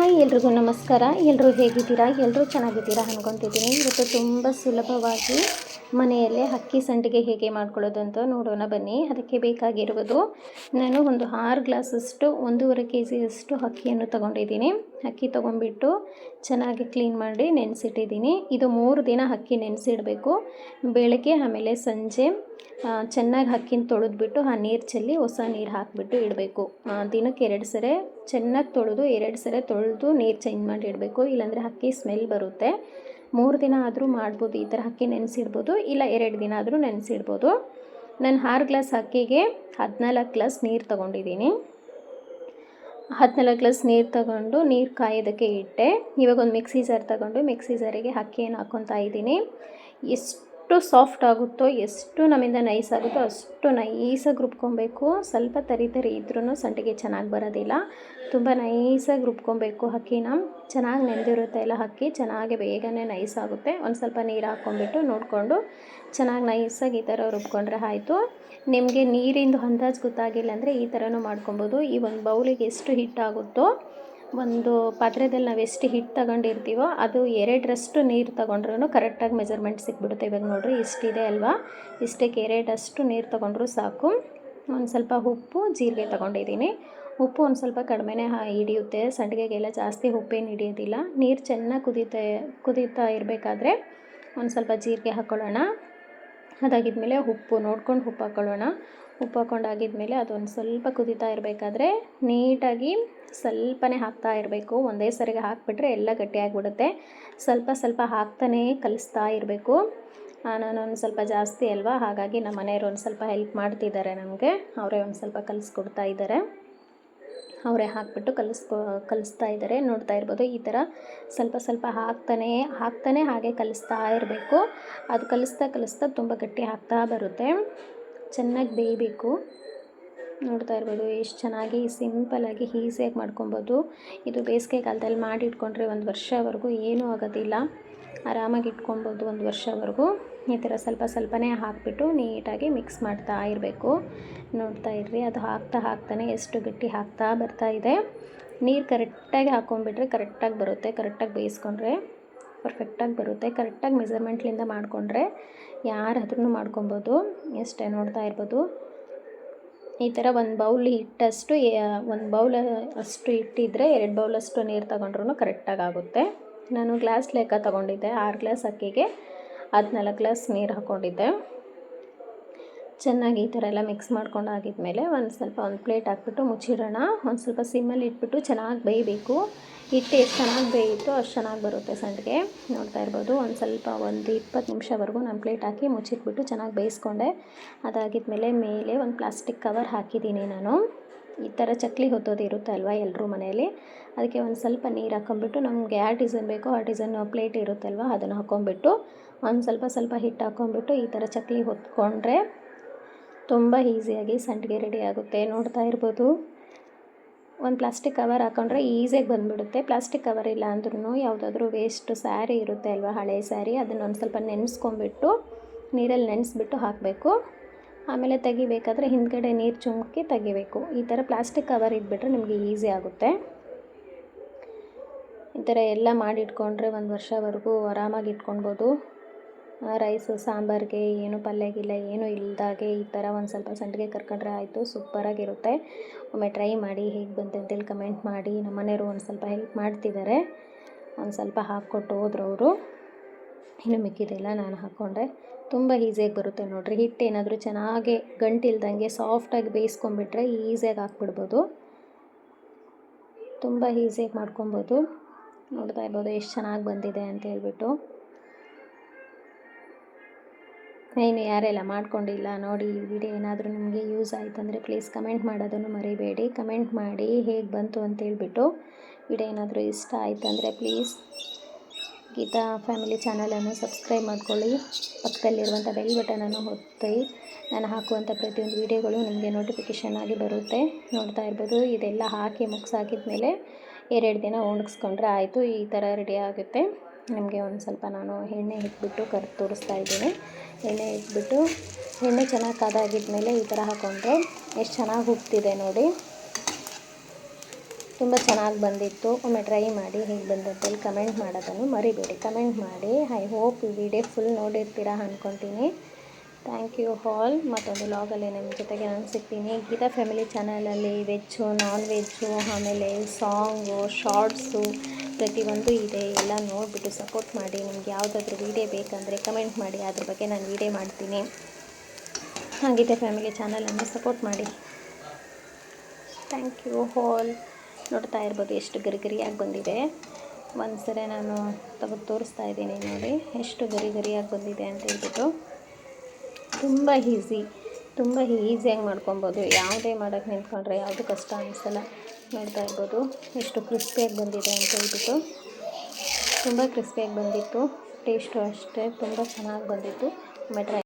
Hi ಎಲ್ರಿಗೂ ನಮಸ್ಕಾರ. ಎಲ್ಲರೂ ಹೇಗಿದ್ದೀರಾ? ಎಲ್ಲರೂ ಚೆನ್ನಾಗಿದ್ದೀರಾ ಅನ್ಕೊತಿದ್ದೀನಿ. ಇವತ್ತು ತುಂಬ ಸುಲಭವಾಗಿ ಮನೆಯಲ್ಲೇ ಅಕ್ಕಿ ಸಂಡಿಗೆ ಹೇಗೆ ಮಾಡ್ಕೊಳ್ಳೋದು ಅಂತ ನೋಡೋಣ ಬನ್ನಿ. ಅದಕ್ಕೆ ಬೇಕಾಗಿರುವುದು ನಾನು ಒಂದು ಆರು ಗ್ಲಾಸಷ್ಟು, ಒಂದೂವರೆ ಕೆ ಜಿಯಷ್ಟು ಅಕ್ಕಿಯನ್ನು ತೊಗೊಂಡಿದ್ದೀನಿ. ಅಕ್ಕಿ ತೊಗೊಂಡ್ಬಿಟ್ಟು ಚೆನ್ನಾಗಿ ಕ್ಲೀನ್ ಮಾಡಿ ನೆನೆಸಿಟ್ಟಿದ್ದೀನಿ. ಇದು ಮೂರು ದಿನ ಅಕ್ಕಿ ನೆನೆಸಿಡಬೇಕು. ಬೆಳಗ್ಗೆ ಆಮೇಲೆ ಸಂಜೆ ಚೆನ್ನಾಗಿ ಅಕ್ಕಿನ ತೊಳೆದ್ಬಿಟ್ಟು ಆ ನೀರು ಚೆಲ್ಲಿ ಹೊಸ ನೀರು ಹಾಕಿಬಿಟ್ಟು ಇಡಬೇಕು. ದಿನಕ್ಕೆ ಎರಡು ಸರಿ ಚೆನ್ನಾಗಿ ತೊಳೆದು ಎರಡು ಸರಿ ತೊಳೆದು ನೀರು ಚೇಂಜ್ ಮಾಡಿ ಇಡಬೇಕು. ಇಲ್ಲಾಂದರೆ ಅಕ್ಕಿ ಸ್ಮೆಲ್ ಬರುತ್ತೆ. ಮೂರು ದಿನ ಆದರೂ ಮಾಡ್ಬೋದು, ಈ ಥರ ಅಕ್ಕಿ ನೆನೆಸಿಡ್ಬೋದು. ಇಲ್ಲ ಎರಡು ದಿನ ಆದರೂ ನೆನೆಸಿಡ್ಬೋದು. ನಾನು ಆರು ಗ್ಲಾಸ್ ಅಕ್ಕಿಗೆ ಹದಿನಾಲ್ಕು ಗ್ಲಾಸ್ ನೀರು ತೊಗೊಂಡಿದ್ದೀನಿ. ಹದಿನಾಲ್ಕು ಗ್ಲಾಸ್ ನೀರು ತಗೊಂಡು ನೀರು ಕಾಯೋದಕ್ಕೆ ಇಟ್ಟೆ. ಇವಾಗ ಒಂದು ಮಿಕ್ಸಿ ಜಾರ್ ತಗೊಂಡು ಮಿಕ್ಸಿ ಜಾರಿಗೆ ಅಕ್ಕಿಯನ್ನು ಹಾಕ್ಕೊತಾ ಇದ್ದೀನಿ. ಎಷ್ಟು ಸಾಫ್ಟ್ ಆಗುತ್ತೋ, ಎಷ್ಟು ನಮ್ಮಿಂದ ನೈಸ್ ಆಗುತ್ತೋ ಅಷ್ಟು ನೈಸಾಗಿ ರುಬ್ಕೊಬೇಕು. ಸ್ವಲ್ಪ ತರಿ ತರಿ ಇದ್ರೂ ಸಂಡಿಗೆ ಚೆನ್ನಾಗಿ ಬರೋದಿಲ್ಲ. ತುಂಬ ನೈಸಾಗಿ ರುಬ್ಕೊಬೇಕು ಅಕ್ಕಿನ ಚೆನ್ನಾಗಿ ನೆಂದಿರುತ್ತೆ ಎಲ್ಲ ಅಕ್ಕಿ ಚೆನ್ನಾಗಿ ಬೇಗನೆ ನೈಸ್ ಆಗುತ್ತೆ. ಒಂದು ಸ್ವಲ್ಪ ನೀರು ಹಾಕ್ಕೊಂಡ್ಬಿಟ್ಟು ನೋಡಿಕೊಂಡು ಚೆನ್ನಾಗಿ ನೈಸಾಗಿ ಈ ಥರ ರುಬ್ಕೊಂಡ್ರೆ ಆಯಿತು. ನಿಮಗೆ ನೀರಿಂದು ಅಂದಾಜು ಗೊತ್ತಾಗಿಲ್ಲ ಅಂದರೆ ಈ ಥರನೂ ಮಾಡ್ಕೊಬೋದು. ಈ ಒಂದು ಬೌಲಿಗೆ ಎಷ್ಟು ಹಿಟ್ಟಾಗುತ್ತೋ ಒಂದು ಪಾತ್ರೆದಲ್ಲಿ ನಾವು ಎಷ್ಟು ಹಿಟ್ಟು ತಗೊಂಡಿರ್ತೀವೋ ಅದು ಎರಡರಷ್ಟು ನೀರು ತಗೊಂಡ್ರೂ ಕರೆಕ್ಟಾಗಿ ಮೆಜರ್ಮೆಂಟ್ ಸಿಕ್ಬಿಡುತ್ತೆ. ಇವಾಗ ನೋಡಿರಿ ಇಷ್ಟಿದೆ ಅಲ್ವಾ? ಇಷ್ಟಕ್ಕೆ ಎರಡಷ್ಟು ನೀರು ತಗೊಂಡ್ರೂ ಸಾಕು. ಒಂದು ಸ್ವಲ್ಪ ಉಪ್ಪು, ಜೀರಿಗೆ ತಗೊಂಡಿದ್ದೀನಿ ಉಪ್ಪು ಒಂದು ಸ್ವಲ್ಪ ಕಡಿಮೆನೇ ಹಿಡಿಯುತ್ತೆ. ಸಂಡಿಗೆಗೆಲ್ಲ ಜಾಸ್ತಿ ಉಪ್ಪೇನು ಹಿಡಿಯೋದಿಲ್ಲ. ನೀರು ಚೆನ್ನಾಗಿ ಕುದೀತಾ ಕುದೀತಾ ಇರಬೇಕಾದ್ರೆ ಒಂದು ಸ್ವಲ್ಪ ಜೀರಿಗೆ ಹಾಕ್ಕೊಳ್ಳೋಣ ಅದಾಗಿದ್ಮೇಲೆ ಉಪ್ಪು ನೋಡ್ಕೊಂಡು ಉಪ್ಪು ಹಾಕ್ಕೊಳ್ಳೋಣ ಉಪ್ಪು ಹಾಕ್ಕೊಂಡಾಗಿದ್ಮೇಲೆ ಅದೊಂದು ಸ್ವಲ್ಪ ಕುದಿತಾ ಇರಬೇಕಾದ್ರೆ ನೀಟಾಗಿ ಸ್ವಲ್ಪನೇ ಹಾಕ್ತಾ ಇರಬೇಕು. ಒಂದೇ ಸರಿಗೆ ಹಾಕಿಬಿಟ್ರೆ ಎಲ್ಲ ಗಟ್ಟಿಯಾಗಿಬಿಡುತ್ತೆ. ಸ್ವಲ್ಪ ಸ್ವಲ್ಪ ಹಾಕ್ತಾನೇ ಕಲಿಸ್ತಾ ಇರಬೇಕು. ನಾನೊಂದು ಸ್ವಲ್ಪ ಜಾಸ್ತಿ ಅಲ್ವಾ? ಹಾಗಾಗಿ ನಮ್ಮ ಮನೆಯವರು ಒಂದು ಸ್ವಲ್ಪ ಹೆಲ್ಪ್ ಮಾಡ್ತಿದ್ದಾರೆ ನಮಗೆ. ಅವರೇ ಒಂದು ಸ್ವಲ್ಪ ಕಲಿಸ್ಕೊಡ್ತಾ ಇದ್ದಾರೆ. ಅವರೇ ಹಾಕ್ಬಿಟ್ಟು ಕಲಿಸ್ಕೊ, ಕಲಿಸ್ತಾ ಇದ್ದಾರೆ. ನೋಡ್ತಾ ಇರ್ಬೋದು ಈ ಥರ ಸ್ವಲ್ಪ ಸ್ವಲ್ಪ ಹಾಕ್ತಾನೆ ಹಾಕ್ತಾನೆ ಹಾಗೆ ಕಲಿಸ್ತಾ ಇರಬೇಕು. ಅದು ಕಲಿಸ್ತಾ ಕಲಿಸ್ತಾ ತುಂಬ ಗಟ್ಟಿ ಹಾಕ್ತಾ ಬರುತ್ತೆ. ಚೆನ್ನಾಗಿ ಬೇಯಬೇಕು. ನೋಡ್ತಾ ಇರ್ಬೋದು ಎಷ್ಟು ಚೆನ್ನಾಗಿ ಸಿಂಪಲಾಗಿ ಈಸಿಯಾಗಿ ಮಾಡ್ಕೊಬೋದು. ಇದು ಬೇಸಿಗೆ ಕಾಲದಲ್ಲಿ ಮಾಡಿ ಇಟ್ಕೊಂಡ್ರೆ ಒಂದು ವರ್ಷವರೆಗೂ ಏನೂ ಆಗೋದಿಲ್ಲ. ಆರಾಮಾಗಿ ಇಟ್ಕೊಬೋದು ಒಂದು ವರ್ಷವರೆಗೂ. ಈ ಥರ ಸ್ವಲ್ಪ ಸ್ವಲ್ಪನೇ ಹಾಕಿಬಿಟ್ಟು ನೀಟಾಗಿ ಮಿಕ್ಸ್ ಮಾಡ್ತಾ ಇರಬೇಕು. ನೋಡ್ತಾ ಇರ್ರಿ, ಅದು ಹಾಕ್ತಾ ಹಾಕ್ತಾನೆ ಎಷ್ಟು ಗಟ್ಟಿ ಹಾಕ್ತಾ ಬರ್ತಾ ಇದೆ. ನೀರು ಕರೆಕ್ಟಾಗಿ ಹಾಕ್ಕೊಂಡ್ಬಿಟ್ರೆ ಕರೆಕ್ಟಾಗಿ ಬರುತ್ತೆ, ಕರೆಕ್ಟಾಗಿ ಬೇಯಿಸ್ಕೊಂಡ್ರೆ ಪರ್ಫೆಕ್ಟಾಗಿ ಬರುತ್ತೆ. ಕರೆಕ್ಟಾಗಿ ಮೆಸರ್ಮೆಂಟ್ಲಿಂದ ಮಾಡಿಕೊಂಡ್ರೆ ಯಾರಾದ್ರೂ ಮಾಡ್ಕೊಬೋದು, ಎಷ್ಟೇ ನೋಡ್ತಾ ಇರ್ಬೋದು. ಈ ಥರ ಒಂದು ಬೌಲ್ ಹಿಟ್ಟಷ್ಟು ಒಂದು ಬೌಲ್ ಅಷ್ಟು ಹಿಟ್ಟಿದ್ರೆ ಎರಡು ಬೌಲಷ್ಟು ನೀರು ತಗೊಂಡ್ರೂ ಕರೆಕ್ಟಾಗಿ ಆಗುತ್ತೆ. ನಾನು ಗ್ಲಾಸ್ ಲೆಕ್ಕ ತಗೊಂಡಿದ್ದೆ, ಆರು ಗ್ಲಾಸ್ ಅಕ್ಕಿಗೆ. ಹದಿನಾಲ್ಕು ಗ್ಲಾಸ್ ನೀರು ಹಾಕ್ಕೊಂಡಿದ್ದೆ. ಚೆನ್ನಾಗಿ ಈ ಥರ ಎಲ್ಲ ಮಿಕ್ಸ್ ಮಾಡ್ಕೊಂಡು ಆಗಿದ್ಮೇಲೆ ಒಂದು ಸ್ವಲ್ಪ ಒಂದು ಪ್ಲೇಟ್ ಹಾಕ್ಬಿಟ್ಟು ಮುಚ್ಚಿಡೋಣ. ಒಂದು ಸ್ವಲ್ಪ ಸಿಮ್ಮಲ್ಲಿ ಇಟ್ಬಿಟ್ಟು ಚೆನ್ನಾಗಿ ಬೇಯಬೇಕು. ಹಿಟ್ಟು ಎಷ್ಟು ಚೆನ್ನಾಗಿ ಬೇಯಿತ್ತು ಅಷ್ಟು ಚೆನ್ನಾಗಿ ಬರುತ್ತೆ ಸಂಡಿಗೆ ನೋಡ್ತಾ ಇರ್ಬೋದು, ಒಂದು ಸ್ವಲ್ಪ ಒಂದು ಇಪ್ಪತ್ತು ನಿಮಿಷವರೆಗೂ ನಾನು ಪ್ಲೇಟ್ ಹಾಕಿ ಮುಚ್ಚಿಟ್ಬಿಟ್ಟು ಚೆನ್ನಾಗಿ ಬೇಯಿಸ್ಕೊಂಡೆ. ಅದಾಗಿದ್ಮೇಲೆ ಮೇಲೆ ಒಂದು ಪ್ಲಾಸ್ಟಿಕ್ ಕವರ್ ಹಾಕಿದ್ದೀನಿ ನಾನು. ಈ ಥರ ಚಕ್ಲಿ ಹೊತ್ತೋದು ಇರುತ್ತೆ ಅಲ್ವಾ ಎಲ್ಲರೂ ಮನೆಯಲ್ಲಿ? ಅದಕ್ಕೆ ಒಂದು ಸ್ವಲ್ಪ ನೀರು ಹಾಕ್ಕೊಂಬಿಟ್ಟು ನಮಗೆ ಯಾವ ಡಿಸೈನ್ ಬೇಕೋ ಆ ಡಿಸೈನ್ ಪ್ಲೇಟ್ ಇರುತ್ತಲ್ವ ಅದನ್ನು ಹಾಕ್ಕೊಂಬಿಟ್ಟು ಒಂದು ಸ್ವಲ್ಪ ಸ್ವಲ್ಪ ಹಿಟ್ಟು ಹಾಕ್ಕೊಂಬಿಟ್ಟು ಈ ಥರ ಚಕ್ಲಿ ಹೊತ್ಕೊಂಡ್ರೆ ತುಂಬ ಈಸಿಯಾಗಿ ಸಂಡಿಗೆ ರೆಡಿ ಆಗುತ್ತೆ. ನೋಡ್ತಾ ಇರ್ಬೋದು. ಒಂದು ಪ್ಲಾಸ್ಟಿಕ್ ಕವರ್ ಹಾಕೊಂಡ್ರೆ ಈಸಿಯಾಗಿ ಬಂದುಬಿಡುತ್ತೆ. ಪ್ಲಾಸ್ಟಿಕ್ ಕವರ್ ಇಲ್ಲ ಅಂದ್ರೂ ಯಾವುದಾದ್ರೂ ವೇಸ್ಟ್ ಸ್ಯಾರಿ ಇರುತ್ತೆ ಅಲ್ವಾ ಹಳೆ ಸ್ಯಾರಿ ಅದನ್ನು ಒಂದು ಸ್ವಲ್ಪ ನೆನೆಸ್ಕೊಂಬಿಟ್ಟು ನೀರಲ್ಲಿ ನೆನೆಸ್ಬಿಟ್ಟು ಹಾಕಬೇಕು. ಆಮೇಲೆ ತೆಗಿಬೇಕಾದ್ರೆ ಹಿಂದ್ಗಡೆ ನೀರು ಚುಮ್ಕಿ ತೆಗಿಬೇಕು. ಈ ಥರ ಪ್ಲಾಸ್ಟಿಕ್ ಕವರ್ ಇಟ್ಬಿಟ್ರೆ ನಿಮಗೆ ಈಸಿ ಆಗುತ್ತೆ. ಈ ಥರ ಎಲ್ಲ ಮಾಡಿಟ್ಕೊಂಡ್ರೆ ಒಂದು ವರ್ಷವರೆಗೂ ಆರಾಮಾಗಿ ಇಟ್ಕೊಳ್ಬೋದು ರೈಸು ಸಾಂಬಾರಿಗೆ ಏನು ಪಲ್ಯಗಿಲ್ಲ, ಏನೂ ಇಲ್ದಾಗೆ ಈ ಥರ ಒಂದು ಸ್ವಲ್ಪ ಸಂಡಿಗೆ ಕರ್ಕೊಂಡ್ರೆ ಆಯಿತು ಸೂಪರಾಗಿರುತ್ತೆ ಒಮ್ಮೆ ಟ್ರೈ ಮಾಡಿ ಹೇಗೆ ಬಂತು ಅಂತೇಳಿ ಕಮೆಂಟ್ ಮಾಡಿ ನಮ್ಮ ಮನೆಯವರು ಒಂದು ಸ್ವಲ್ಪ ಹೆಲ್ಪ್ ಮಾಡ್ತಿದ್ದಾರೆ ಒಂದು ಸ್ವಲ್ಪ ಹಾಕ್ಕೊಟ್ಟು ಹೋದ್ರು ಅವರು. ಇನ್ನು ಮಿಕ್ಕಿದೆಲ್ಲ ನಾನು ಹಾಕ್ಕೊಂಡೆ ತುಂಬ ಈಸಿಯಾಗಿ ಬರುತ್ತೆ ನೋಡಿರಿ. ಹಿಟ್ಟು ಏನಾದರೂ ಚೆನ್ನಾಗಿ ಗಂಟಿಲ್ದಂಗೆ ಸಾಫ್ಟಾಗಿ ಬೇಯಿಸ್ಕೊಂಬಿಟ್ರೆ ಈಸಿಯಾಗಿ ಹಾಕ್ಬಿಡ್ಬೋದು. ತುಂಬ ಈಸಿಯಾಗಿ ಮಾಡ್ಕೊಬೋದು. ನೋಡ್ತಾ ಇರ್ಬೋದು ಎಷ್ಟು ಚೆನ್ನಾಗಿ ಬಂದಿದೆ ಅಂತ ಹೇಳ್ಬಿಟ್ಟು. ಏನು ಯಾರೆಲ್ಲ ಮಾಡ್ಕೊಂಡಿಲ್ಲ ನೋಡಿ, ಈ ವಿಡಿಯೋ ಏನಾದರೂ ನಿಮಗೆ ಯೂಸ್ ಆಯಿತು ಅಂದರೆ ಪ್ಲೀಸ್ ಕಮೆಂಟ್ ಮಾಡೋದನ್ನು ಮರಿಬೇಡಿ. ಕಮೆಂಟ್ ಮಾಡಿ ಹೇಗೆ ಬಂತು ಅಂತೇಳ್ಬಿಟ್ಟು ವಿಡಿಯೋ ಏನಾದರೂ ಇಷ್ಟ ಆಯಿತು ಅಂದರೆ ಪ್ಲೀಸ್ ಗೀತಾ ಫ್ಯಾಮಿಲಿ ಚಾನಲನ್ನು ಸಬ್ಸ್ಕ್ರೈಬ್ ಮಾಡ್ಕೊಳ್ಳಿ. ಪಕ್ಕದಲ್ಲಿರುವಂಥ ಬೆಲ್ ಬಟನನ್ನು ಒತ್ತಿ, ನಾನು ಹಾಕುವಂಥ ಪ್ರತಿಯೊಂದು ವೀಡಿಯೋಗಳು ನಿಮಗೆ ನೋಟಿಫಿಕೇಷನ್ ಆಗಿ ಬರುತ್ತೆ. ನೋಡ್ತಾ ಇರ್ಬೋದು, ಇದೆಲ್ಲ ಹಾಕಿ ಮುಗಿಸಾಕಿದ್ಮೇಲೆ ಎರಡು ದಿನ ಒಣಗಿಸ್ಕೊಂಡ್ರೆ ಆಯಿತು, ಈ ಥರ ರೆಡಿ ಆಗುತ್ತೆ. ನಿಮಗೆ ಒಂದು ಸ್ವಲ್ಪ ನಾನು ಎಣ್ಣೆ ಇಟ್ಬಿಟ್ಟು ಕರೆದು ತೋರಿಸ್ತಾ ಇದ್ದೀನಿ. ಎಣ್ಣೆ ಇಟ್ಬಿಟ್ಟು ಎಣ್ಣೆ ಚೆನ್ನಾಗಿ ಕಾದಾಗಿದ್ಮೇಲೆ ಈ ಥರ ಹಾಕ್ಕೊಂಡ್ರೆ ಎಷ್ಟು ಚೆನ್ನಾಗಿ ಉಗ್ತಿದೆ ನೋಡಿ. ತುಂಬ ಚೆನ್ನಾಗಿ ಬಂದಿತ್ತು. ಒಮ್ಮೆ ಟ್ರೈ ಮಾಡಿ ಹೇಗೆ ಬಂದದ್ದು ಕಮೆಂಟ್ ಮಾಡೋದನ್ನು ಮರಿಬೇಡಿ. ಕಮೆಂಟ್ ಮಾಡಿ. ಐ ಹೋಪ್ ಈ ವಿಡಿಯೋ ಫುಲ್ ನೋಡಿರ್ತೀರಾ ಅಂದ್ಕೊತೀನಿ ಥ್ಯಾಂಕ್ ಯು ಹಾಲ್ ಮತ್ತೊಂದು ಲಾಗಲ್ಲಿ ನಿಮ್ಮ ಜೊತೆಗೆ ನಾನು ಸಿಗ್ತೀನಿ. ಗೀತಾ ಫ್ಯಾಮಿಲಿ ಚಾನಲಲ್ಲಿ ವೆಜ್ಜು ನಾನ್ ವೆಜ್ಜು ಆಮೇಲೆ ಸಾಂಗು ಶಾರ್ಟ್ಸು ಪ್ರತಿಯೊಂದು ಇದೆ. ಎಲ್ಲ ನೋಡಿಬಿಟ್ಟು ಸಪೋರ್ಟ್ ಮಾಡಿ. ನಿಮ್ಗೆ ಯಾವುದಾದ್ರೂ ವೀಡಿಯೋ ಬೇಕಂದರೆ ಕಮೆಂಟ್ ಮಾಡಿ. ಅದ್ರ ಬಗ್ಗೆ ನಾನು ವೀಡಿಯೋ ಮಾಡ್ತೀನಿ. ಹಾಂ ಗೀತಾ ಫ್ಯಾಮಿಲಿ ಚಾನಲನ್ನು ಸಪೋರ್ಟ್ ಮಾಡಿ. Thank you all. ನೋಡ್ತಾ ಇರ್ಬೋದು ಎಷ್ಟು ಗರಿಗರಿಯಾಗಿ ಬಂದಿದೆ. ಒಂದು ಸರಿ ನಾನು ತೆಗೆದು ತೋರಿಸ್ತಾ ಇದ್ದೀನಿ ನೋಡಿ, ಎಷ್ಟು ಗರಿ ಗರಿಯಾಗಿ ಬಂದಿದೆ ಅಂತ ಹೇಳ್ಬಿಟ್ಟು. ತುಂಬ ಈಸಿ, ತುಂಬ ಈಸಿಯಾಗಿ ಮಾಡ್ಕೊಬೋದು. ಯಾವುದೇ ಮಾಡೋಕ್ಕೆ ನಿಂತ್ಕೊಂಡ್ರೆ ಯಾವುದು ಕಷ್ಟ ಅನಿಸಲ್ಲ. ನೋಡ್ತಾ ಇರ್ಬೋದು ಎಷ್ಟು ಕ್ರಿಸ್ಪಿಯಾಗಿ ಬಂದಿದೆ ಅಂತ ಹೇಳ್ಬಿಟ್ಟು. ತುಂಬ ಕ್ರಿಸ್ಪಿಯಾಗಿ ಬಂದಿತ್ತು, ಟೇಸ್ಟು ಅಷ್ಟೇ, ತುಂಬ ಚೆನ್ನಾಗಿ ಬಂದಿತ್ತು. ಟ್ರೈ